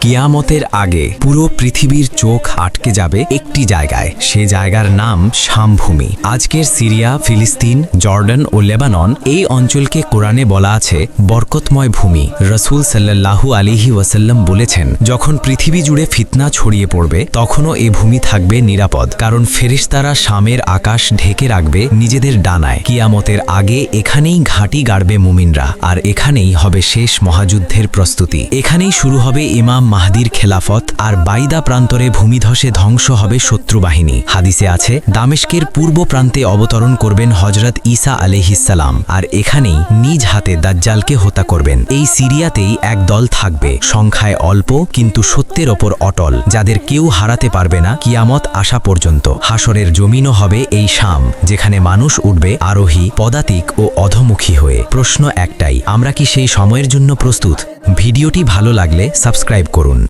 কিয়ামতের আগে পুরো পৃথিবীর চোখ আটকে যাবে একটি জায়গায়। সে জায়গার নাম শামভূমি। আজকের সিরিয়া, ফিলিস্তিন, জর্ডান ও লেবানন এই অঞ্চলকে কোরআনে বলা আছে বরকতময় ভূমি। রসুল সাল্লাল্লাহু আলিহি ওয়াসাল্লাম বলেছেন, যখন পৃথিবী জুড়ে ফিতনা ছড়িয়ে পড়বে, তখনও এ ভূমি থাকবে নিরাপদ। কারণ ফেরিস্তারা শামের আকাশ ঢেকে রাখবে নিজেদের ডানায়। কিয়ামতের আগে এখানেই ঘাঁটি গাড়বে মুমিনরা। আর এখানেই হবে শেষ মহাযুদ্ধের প্রস্তুতি। এখানেই শুরু হবে ইমাম মাহদির খেলাফত আর বাইদা প্রান্তরে ভূমিধসে ধ্বংস হবে শত্রু বাহিনী হাদিসে আছে, দামেস্কের পূর্ব প্রান্তে অবতরণ করবেন হজরত ঈসা আলহিসাল্লাম আর এখানেই নিজ হাতে দাজ্জালকে হত্যা করবেন। এই সিরিয়াতেই এক দল থাকবে। সংখ্যায় অল্প, কিন্তু সত্যের ওপর অটল, যাদের কেউ হারাতে পারবে না কিয়ামত আসা পর্যন্ত। হাসরের জমিনও হবে এই শাম, যেখানে মানুষ উঠবে আরোহী, পদাতিক ও অধমুখী হয়ে। প্রশ্ন একটাই, আমরা কি সেই সময়ের জন্য প্রস্তুত? ভিডিওটি ভালো লাগলে সাবস্ক্রাইব করুন